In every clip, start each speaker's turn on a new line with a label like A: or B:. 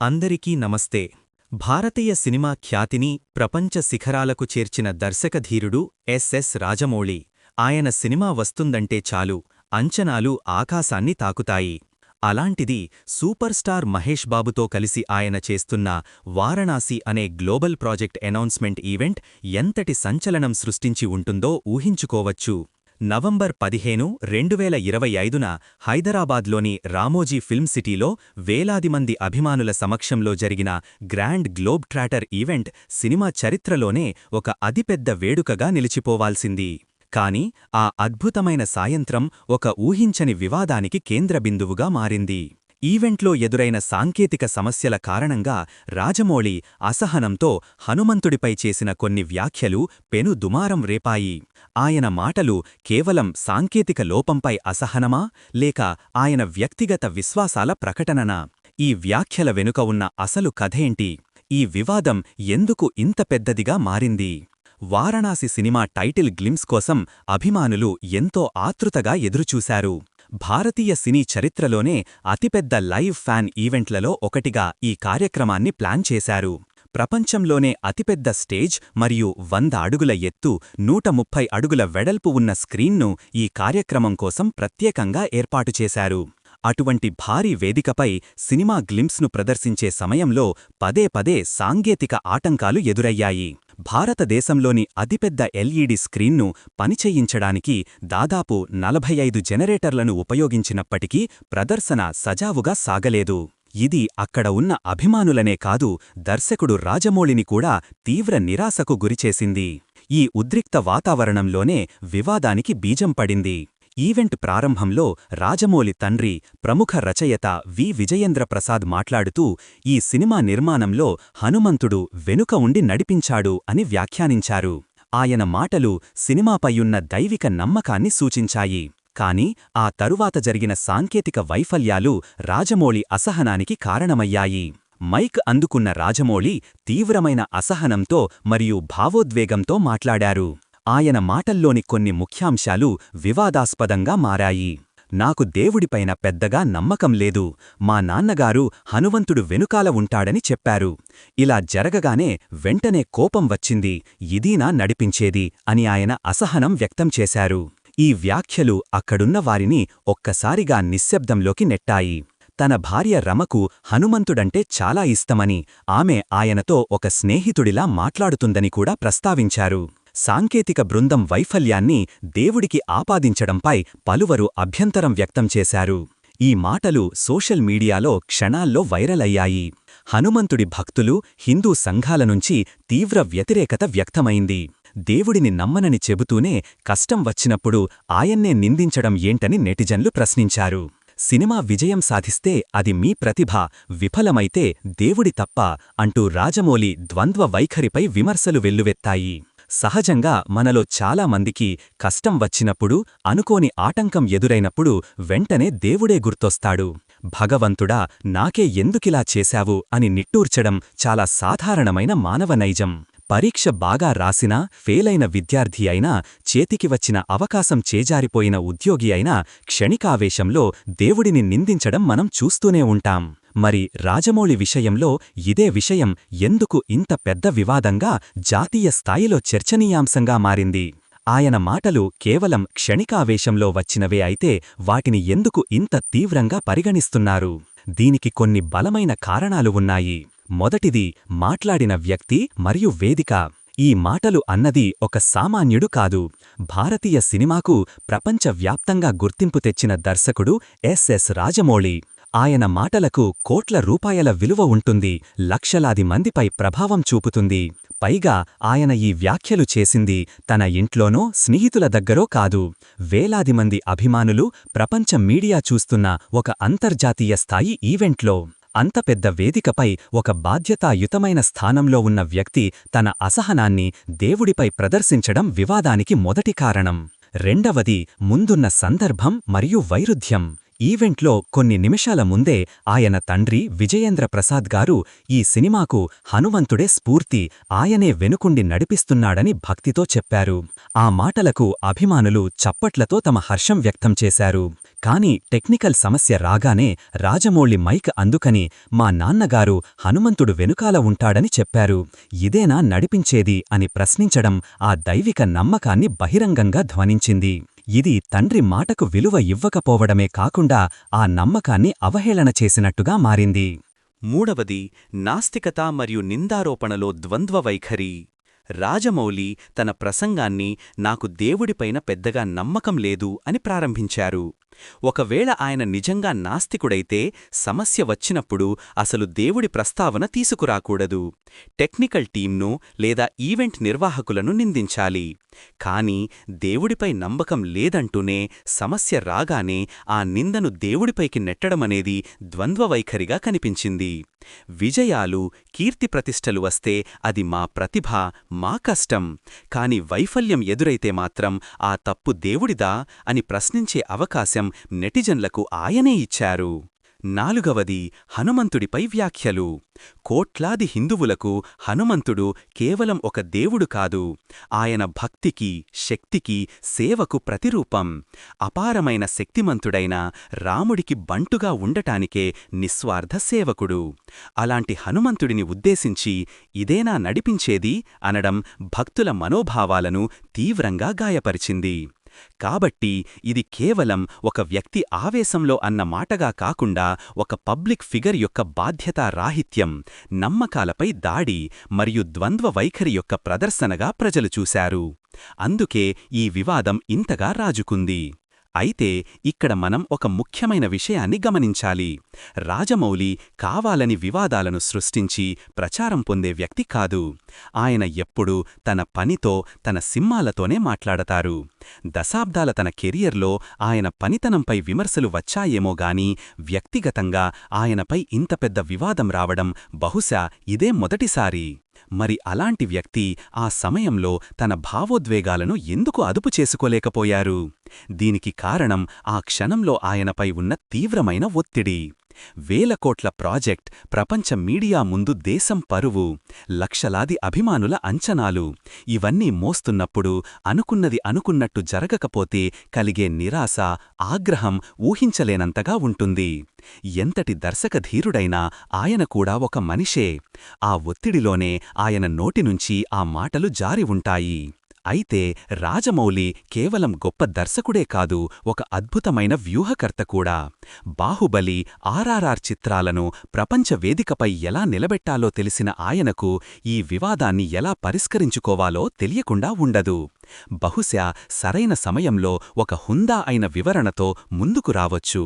A: అందరికీ నమస్తే. భారతీయ సినిమా ఖ్యాతిని ప్రపంచ శిఖరాలకు చేర్చిన దర్శకధీరుడు ఎస్ఎస్ రాజమౌళి. ఆయన సినిమా వస్తుందంటే చాలు అంచనాలు ఆకాశాన్ని తాకుతాయి. అలాంటిది సూపర్ స్టార్ మహేష్ బాబుతో కలిసి ఆయన చేస్తున్న వారణాసి అనే గ్లోబల్ ప్రాజెక్ట్ అనౌన్స్మెంట్ ఈవెంట్ ఎంతటి సంచలనం సృష్టించి ఉంటుందో ఊహించుకోవచ్చు. నవంబర్ పదిహేను రెండు వేల ఇరవై ఐదున హైదరాబాద్లోని రామోజీ ఫిల్మ్ సిటీలో వేలాది మంది అభిమానుల సమక్షంలో జరిగిన grand globe trotter event cinema చరిత్రలోనే ఒక అతిపెద్ద వేడుకగా నిలిచిపోవాల్సింది. కాని ఆ అద్భుతమైన సాయంత్రం ఒక ఊహించని వివాదానికి కేంద్రబిందువుగా మారింది. ఈవెంట్లో ఎదురైన సాంకేతిక సమస్యల కారణంగా రాజమౌళి అసహనంతో హనుమంతుడిపై చేసిన కొన్ని వ్యాఖ్యలు పెను దుమారం రేపాయి. ఆయన మాటలు కేవలం సాంకేతిక లోపంపై అసహనమా? లేక ఆయన వ్యక్తిగత విశ్వాసాల ప్రకటననా? ఈ వ్యాఖ్యల వెనుక ఉన్న అసలు కథేంటి? ఈ వివాదం ఎందుకు ఇంత పెద్దదిగా మారింది? వారణాసి సినిమా టైటిల్ గ్లిమ్స్ కోసం అభిమానులు ఎంతో ఆతృతగా ఎదురుచూశారు. భారతీయ సినీ చరిత్రలోనే అతిపెద్ద లైవ్ ఫ్యాన్ ఈవెంట్లలో ఒకటిగా ఈ కార్యక్రమాన్ని ప్లాన్ చేశారు. ప్రపంచంలోనే అతిపెద్ద స్టేజ్ మరియు వంద అడుగుల ఎత్తు నూట ముప్పై అడుగుల వెడల్పు ఉన్న స్క్రీన్ను ఈ కార్యక్రమం కోసం ప్రత్యేకంగా ఏర్పాటు చేశారు. అటువంటి భారీ వేదికపై సినిమా గ్లింప్స్ను ప్రదర్శించే సమయంలో పదే పదే సాంకేతిక ఆటంకాలు ఎదురయ్యాయి. భారతదేశంలోని అతిపెద్ద ఎల్ఈడి స్క్రీన్ను పనిచేయించడానికి దాదాపు నలభై ఐదు జనరేటర్లను ఉపయోగించినప్పటికీ ప్రదర్శన సజావుగా సాగలేదు. ఇది అక్కడ ఉన్న అభిమానులనే కాదు దర్శకుడు రాజమౌళిని కూడా తీవ్ర నిరాశకు గురిచేసింది. ఈ ఉద్రిక్త వాతావరణంలోనే వివాదానికి బీజం పడింది. ఈవెంట్ ప్రారంభంలో రాజమౌళి తండ్రి ప్రముఖ రచయిత వి. విజయేంద్ర ప్రసాద్ మాట్లాడుతూ ఈ సినిమా నిర్మాణంలో హనుమంతుడు వెనుక ఉండి నడిపించాడు అని వ్యాఖ్యానించారు. ఆయన మాటలు సినిమాపైయున్న దైవిక నమ్మకాన్ని సూచించాయి. కాని ఆ తరువాత జరిగిన సాంకేతిక వైఫల్యాలు రాజమౌళి అసహనానికి కారణమయ్యాయి. మైక్ అందుకున్న రాజమౌళి తీవ్రమైన అసహనంతో మరియు భావోద్వేగంతో మాట్లాడారు. ఆయన మాటల్లోని కొన్ని ముఖ్యాంశాలు వివాదాస్పదంగా మారాయి. నాకు దేవుడిపైన పెద్దగా నమ్మకం లేదు. మా నాన్నగారు హనుమంతుడు వెనుకాల ఉంటాడని చెప్పారు. ఇలా జరగగానే వెంటనే కోపం వచ్చింది. ఇదీనా నడిపించేది అని ఆయన అసహనం వ్యక్తం చేశారు. ఈ వ్యాఖ్యలు అక్కడున్న వారిని ఒక్కసారిగా నిశ్శబ్దంలోకి నెట్టాయి. తన భార్య రమకు హనుమంతుడంటే చాలా ఇష్టమని ఆమె ఆయనతో ఒక స్నేహితుడిలా మాట్లాడుతుందని కూడా ప్రస్తావించారు. సాంకేతిక బృందం వైఫల్యాన్ని దేవుడికి ఆపాదించడంపై పలువరు అభ్యంతరం వ్యక్తం చేశారు. ఈ మాటలు సోషల్ మీడియాలో క్షణాల్లో వైరల్ అయ్యాయి హనుమంతుడి భక్తులు హిందూ సంఘాల నుంచి తీవ్ర వ్యతిరేకత వ్యక్తమైంది. దేవుడిని నమ్మనని చెబుతూనే కష్టం వచ్చినప్పుడు ఆయన్నే నిందించడం ఏంటని నెటిజన్లు ప్రశ్నించారు. సినిమా విజయం సాధిస్తే అది మీ ప్రతిభ విఫలమైతే దేవుడి తప్ప అంటూ రాజమౌళి ద్వంద్వ వైఖరిపై విమర్శలు వెల్లువెత్తాయి. సహజంగా మనలో చాలా మందికి కష్టం వచ్చినప్పుడు అనుకోని ఆటంకం ఎదురైనప్పుడు వెంటనే దేవుడే గుర్తొస్తాడు. భగవంతుడా నాకే ఎందుకిలా చేశావు అని నిట్టూర్చడం చాలా సాధారణమైన మానవ నైజం. పరీక్ష బాగా రాసినా ఫెయిలైన విద్యార్థి అయినా చేతికి వచ్చిన అవకాశం చేజారిపోయిన ఉద్యోగి అయినా క్షణికావేశంలో దేవుడిని నిందించడం మనం చూస్తూనే ఉంటాం. మరి రాజమౌళి విషయంలో ఇదే విషయం ఎందుకు ఇంత పెద్ద వివాదంగా జాతీయ స్థాయిలో చర్చనీయాంశంగా మారింది? ఆయన మాటలు కేవలం క్షణికావేశంలో వచ్చినవే అయితే వాటిని ఎందుకు ఇంత తీవ్రంగా పరిగణిస్తున్నారు? దీనికి కొన్ని బలమైన కారణాలు ఉన్నాయి. మొదటిది మాట్లాడిన వ్యక్తి మరియు వేదిక. ఈ మాటలు అన్నది ఒక సామాన్యుడు కాదు. భారతీయ సినిమాకు ప్రపంచవ్యాప్తంగా గుర్తింపు తెచ్చిన దర్శకుడు ఎస్ఎస్ రాజమౌళి. ఆయన మాటలకు కోట్ల రూపాయల విలువ ఉంటుంది లక్షలాది మందిపై ప్రభావం చూపుతుంది. పైగా ఆయన ఈ వ్యాఖ్యలు చేసింది తన ఇంట్లోనో స్నేహితుల దగ్గరో కాదు. వేలాది మంది అభిమానులు ప్రపంచ మీడియా చూస్తున్న ఒక అంతర్జాతీయ స్థాయి ఈవెంట్లో. అంత పెద్ద వేదికపై ఒక బాధ్యతాయుతమైన స్థానంలో ఉన్న వ్యక్తి తన అసహనాన్ని దేవుడిపై ప్రదర్శించడం వివాదానికి మొదటి కారణం. రెండవది ముందున్న సందర్భం మరియు వైరుధ్యం.
B: ఈవెంట్లో కొన్ని నిమిషాల ముందే ఆయన తండ్రి విజయేంద్ర ప్రసాద్ గారు ఈ సినిమాకు హనుమంతుడే స్ఫూర్తి ఆయనే వెనుకుండి నడిపిస్తున్నాడని భక్తితో చెప్పారు. ఆ మాటలకు అభిమానులు చప్పట్లతో తమ హర్షం వ్యక్తం చేశారు. కాని టెక్నికల్ సమస్య రాగానే రాజమౌళి మైక్ అందుకని మా నాన్నగారు హనుమంతుడు వెనుకాల ఉంటాడని చెప్పారు. ఇదేనా నడిపించేది అని ప్రశ్నించడం ఆ దైవిక నమ్మకాన్ని బహిరంగంగా ధ్వనించింది. ఇది తండ్రి మాటకు విలువ ఇవ్వకపోవడమే కాకుండా ఆ నమ్మకాన్ని అవహేళన చేసినట్టుగా మారింది.
A: మూడవది నాస్తికత మరియు నిందారోపణలో ద్వంద్వ వైఖరి. రాజమౌళి తన ప్రసంగాన్ని నాకు దేవుడిపైన పెద్దగా నమ్మకం లేదు అని ప్రారంభించారు. ఒకవేళ ఆయన నిజంగా నాస్తికుడైతే సమస్య వచ్చినప్పుడు అసలు దేవుడి ప్రస్తావన తీసుకురాకూడదు. టెక్నికల్ టీంను లేదా ఈవెంట్ నిర్వాహకులను నిందించాలి. కాని దేవుడిపై నమ్మకం లేదంటూనే సమస్య రాగానే ఆ నిందను దేవుడిపైకి నెట్టడమనేది ద్వంద్వవైఖరిగా కనిపించింది. విజయాలు కీర్తి ప్రతిష్టలు వస్తే అది మా ప్రతిభ మా కష్టం. కాని వైఫల్యం ఎదురైతే మాత్రం ఆ తప్పు దేవుడిదా అని ప్రశ్నించే అవకాశం నెటిజన్లకు ఆయనే ఇచ్చారు. నాలుగవది హనుమంతుడిపై వ్యాఖ్యలు. కోట్లాది హిందువులకు హనుమంతుడు కేవలం ఒక దేవుడు కాదు ఆయన భక్తికి శక్తికి సేవకు ప్రతిరూపం. అపారమైన శక్తిమంతుడైన రాముడికి బంటుగా ఉండటానికే నిస్వార్థ సేవకుడు. అలాంటి హనుమంతుడిని ఉద్దేశించి ఇదేనా నడిపించేది అనడం భక్తుల మనోభావాలను తీవ్రంగా గాయపరిచింది. కాబట్టి ఇది కేవలం ఒక వ్యక్తి ఆవేశంలో అన్న మాటగా కాకుండా ఒక పబ్లిక్ ఫిగర్ యొక్క బాధ్యతారాహిత్యం నమ్మకాలపై దాడి మరియు ద్వంద్వ వైఖరి యొక్క ప్రదర్శనగా ప్రజలు చూశారు. అందుకే ఈ వివాదం ఇంతగా రాజుకుంది. అయితే ఇక్కడ మనం ఒక ముఖ్యమైన విషయాన్ని గమనించాలి. రాజమౌళి కావాలని వివాదాలను సృష్టించి ప్రచారం పొందే వ్యక్తి కాదు. ఆయన ఎప్పుడూ తన పనితో తన సింహాలతోనే మాట్లాడతారు. దశాబ్దాల తన కెరియర్లో ఆయన పనితనంపై విమర్శలు వచ్చాయేమో గాని వ్యక్తిగతంగా ఆయనపై ఇంత పెద్ద వివాదం రావడం బహుశా ఇదే మొదటిసారి. మరి అలాంటి వ్యక్తి ఆ సమయంలో తన భావోద్వేగాలను ఎందుకు అదుపు చేసుకోలేకపోయారు? దీనికి కారణం ఆ క్షణంలో ఆయనపై ఉన్న తీవ్రమైన ఒత్తిడి. వేల కోట్ల ప్రాజెక్ట్ ప్రపంచ మీడియా ముందు దేశం పరువు లక్షలాది అభిమానుల అంచనాలు. ఇవన్నీ మోస్తున్నప్పుడు అనుకున్నది అనుకున్నట్టు జరగకపోతే కలిగే నిరాశ ఆగ్రహం ఊహించలేనంతగా ఉంటుంది. ఎంతటి దర్శకధీరుడైనా ఆయన కూడా ఒక మనిషే. ఆ ఒత్తిడిలోనే ఆయన నోటినుంచి ఆ మాటలు జారి ఉంటాయి. అయితే రాజమౌళి కేవలం గొప్ప దర్శకుడే కాదు ఒక అద్భుతమైన వ్యూహకర్త కూడా. బాహుబలి ఆర్ఆర్ఆర్ చిత్రాలను ప్రపంచ వేదికపై ఎలా నిలబెట్టాలో తెలిసిన ఆయనకు ఈ వివాదాన్ని ఎలా పరిష్కరించుకోవాలో తెలియకుండా ఉండదు. బహుశా సరైన సమయంలో ఒక హుందా అయిన వివరణతో ముందుకు రావచ్చు.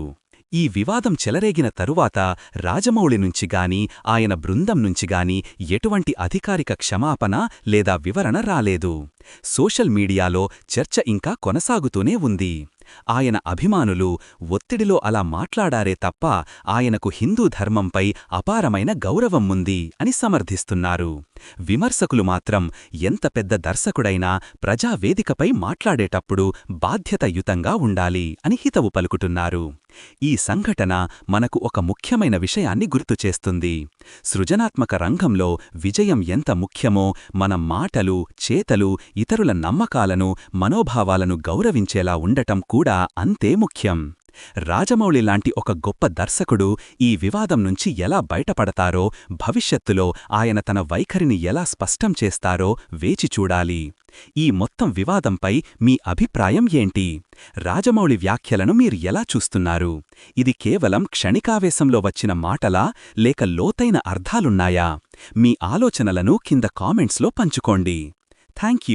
A: ఈ వివాదం చెలరేగిన తరువాత రాజమౌళి నుంచి గాని ఆయన బృందం నుంచి గాని ఎటువంటి అధికారిక క్షమాపణ లేదా వివరణ రాలేదు. సోషల్ మీడియాలో చర్చ ఇంకా కొనసాగుతూనే ఉంది. ఆయన అభిమానులు ఒత్తిడిలో అలా మాట్లాడారే తప్ప ఆయనకు హిందూ ధర్మంపై అపారమైన గౌరవం ఉంది అని సమర్థిస్తున్నారు. విమర్శకులు మాత్రం ఎంత పెద్ద దర్శకుడైనా ప్రజావేదికపై మాట్లాడేటప్పుడు బాధ్యతయుతంగా ఉండాలి అని హితవు పలుకుతున్నారు. ఈ సంఘటన మనకు ఒక ముఖ్యమైన విషయాన్ని గుర్తుచేస్తుంది. సృజనాత్మక రంగంలో విజయం ఎంత ముఖ్యమో మన మాటలు చేతలు ఇతరుల నమ్మకాలను మనోభావాలను గౌరవించేలా ఉండటం కూడా అంతే ముఖ్యం. రాజమౌళి లాంటి ఒక గొప్ప దర్శకుడు ఈ వివాదం నుంచి ఎలా బయటపడతారో భవిష్యత్తులో ఆయన తన వైఖరిని ఎలా స్పష్టం చేస్తారో వేచి చూడాలి. ఈ మొత్తం వివాదంపై మీ అభిప్రాయం ఏంటి? రాజమౌళి వ్యాఖ్యలను మీరు ఎలా చూస్తున్నారు? ఇది కేవలం క్షణికావేశంలో వచ్చిన మాటలా లేక లోతైన అర్థాలున్నాయా? మీ ఆలోచనలను కింద కామెంట్స్లో పంచుకోండి. థ్యాంక్